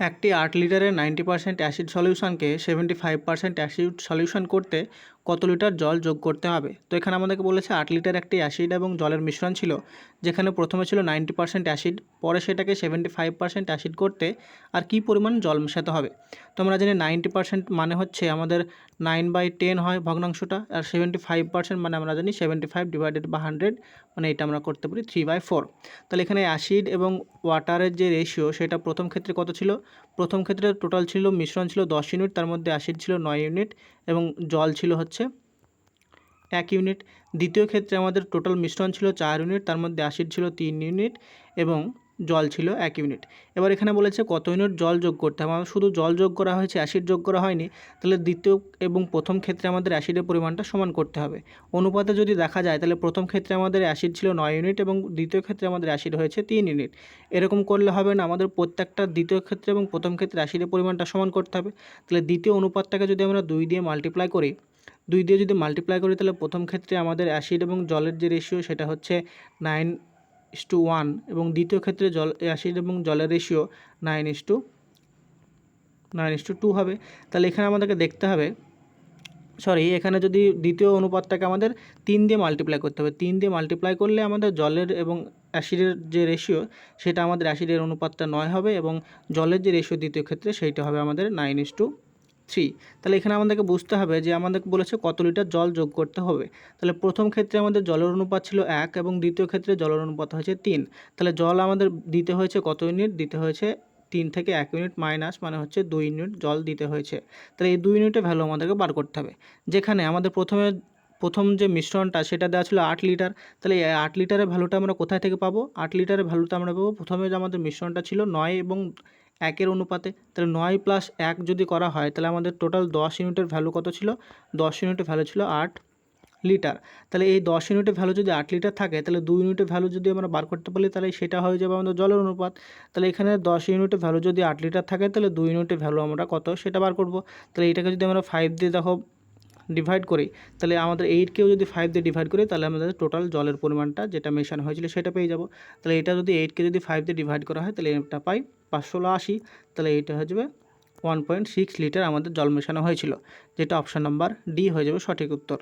একটি আট লিটারের ninety percent acid সলিউশনকে seventy five percent acid solution করতে কত লিটার জল যোগ করতে হবে? তো এখানে আমাদেরকে বলেছে আট লিটার একটি অ্যাসিড এবং জলের মিশ্রণ ছিল, যেখানে প্রথমে ছিল নাইনটি পার্সেন্ট অ্যাসিড, পরে সেটাকে সেভেন্টি ফাইভ পার্সেন্ট অ্যাসিড করতে আর কী পরিমাণ জল মেশাতে হবে। তো আমরা জানি নাইনটি পার্সেন্ট মানে হচ্ছে আমাদের নাইন বাই টেন হয় ভগ্নাংশটা, আর সেভেন্টি ফাইভ পার্সেন্ট মানে আমরা জানি সেভেন্টি ফাইভ ডিভাইডেড বা হান্ড্রেড মানে এটা আমরা করতে পারি থ্রি বাই ফোর। তাহলে এখানে অ্যাসিড এবং ওয়াটারের যে রেশিও, সেটা প্রথম ক্ষেত্রে কত ছিল? প্রথম ক্ষেত্রে টোটাল ছিল মিশ্রণ ছিল দশ ইউনিট, তার মধ্যে অ্যাসিড ছিল নয় ইউনিট এবং জল ছিল এক ইউনিট। দ্বিতীয় ক্ষেত্রে আমাদের টোটাল মিশ্রণ ছিল চার ইউনিট, তার মধ্যে অ্যাসিড ছিল তিন ইউনিট এবং জল ছিল এক ইউনিট। এবার এখানে বলেছে কত ইউনিট জল যোগ করতে হবে। আমার শুধু জল যোগ করা হয়েছে, অ্যাসিড যোগ করা হয়নি, তাহলে দ্বিতীয় এবং প্রথম ক্ষেত্রে আমাদের অ্যাসিডের পরিমাণটা সমান করতে হবে। অনুপাতে যদি দেখা যায়, তাহলে প্রথম ক্ষেত্রে আমাদের অ্যাসিড ছিল নয় ইউনিট এবং দ্বিতীয় ক্ষেত্রে আমাদের অ্যাসিড হয়েছে তিন ইউনিট। এরকম করলে হবে না, আমাদের প্রত্যেকটা দ্বিতীয় ক্ষেত্রে এবং প্রথম ক্ষেত্রে অ্যাসিডের পরিমাণটা সমান করতে হবে। তাহলে দ্বিতীয় অনুপাতটাকে যদি আমরা দুই দিয়ে মাল্টিপ্লাই করি দুই দিয়ে যদি মাল্টিপ্লাই করি, তাহলে প্রথম ক্ষেত্রে আমাদের অ্যাসিড এবং জলের যে রেশিও সেটা হচ্ছে নাইন ইস টু ওয়ান এবং দ্বিতীয় ক্ষেত্রে জল অ্যাসিড এবং জলের ratio nine is two nine is two two হবে। তাহলে এখানে আমাদেরকে দেখতে হবে সরি এখানে যদি দ্বিতীয় অনুপাতটাকে আমাদের তিন দিয়ে মাল্টিপ্লাই করতে হবে, তিন দিয়ে মাল্টিপ্লাই করলে আমাদের জলের এবং অ্যাসিডের যে রেশিও সেটা আমাদের অ্যাসিডের অনুপাতটা নয় হবে এবং জলের যে রেশিও দ্বিতীয় ক্ষেত্রে, সেইটা হবে আমাদের নাইন ইস টু থ্রি তাহলে এখানে আমাদেরকে বুঝতে হবে যে আমাদেরকে বলেছে কত লিটার জল যোগ করতে হবে। তাহলে প্রথম ক্ষেত্রে আমাদের জলের অনুপাত ছিল এক এবং দ্বিতীয় ক্ষেত্রে জলের অনুপাত হয়েছে তিন। তাহলে জল আমাদের দিতে হয়েছে কত ইউনিট দিতে হয়েছে তিন থেকে এক ইউনিট মাইনাস মানে হচ্ছে দুই ইউনিট জল দিতে হয়েছে। তাহলে এই দুই ইউনিটের ভ্যালু আমাদেরকে বার করতে হবে। যেখানে আমাদের প্রথমে, প্রথম যে মিশ্রণটা সেটা দেওয়া ছিল আট লিটার তাহলে আট লিটারের ভ্যালুটা আমরা কোথায় থেকে পাবো? আট লিটারের ভ্যালুটা আমরা পাবো। প্রথমে যে আমাদের মিশ্রণটা ছিল নয় এবং একের অনুপাতে, তাহলে নয় প্লাস এক যদি করা হয়, তাহলে আমাদের টোটাল দশ ইউনিটের ভ্যালু কত ছিল? দশ ইউনিটের ভ্যালু ছিল আট লিটার। তাহলে এই দশ ইউনিটের ভ্যালু যদি আট লিটার থাকে, তাহলে দুই ইউনিটের ভ্যালু যদি আমরা বার করতে পারি, তাহলে সেটা হয়ে যাবে আমাদের জলের অনুপাত। তাহলে এখানে দশ ইউনিটের ভ্যালু যদি আট লিটার থাকে, তাহলে দুই ইউনিটের ভ্যালু আমরা কত? সেটা বার করব। তাহলে এটাকে যদি আমরা ফাইভ দিয়ে দেখো ডিভাইড করি, তাহলে আমাদের এইটকেও যদি ফাইভ দিয়ে ডিভাইড করি, তাহলে আমাদের টোটাল জলের পরিমাণটা যেটা মেশানো হয়েছিল সেটা পেয়ে যাব। তাহলে এটা যদি এইটকে যদি ফাইভ দিয়ে ডিভাইড করা হয়, তাহলে এটা পাই পাঁচশো আশি, তাহলে এইটা হয়ে যাবে ওয়ান পয়েন্ট সিক্স লিটার আমাদের জল মেশানো হয়েছিল, যেটা অপশান নাম্বার ডি হয়ে যাবে সঠিক উত্তর।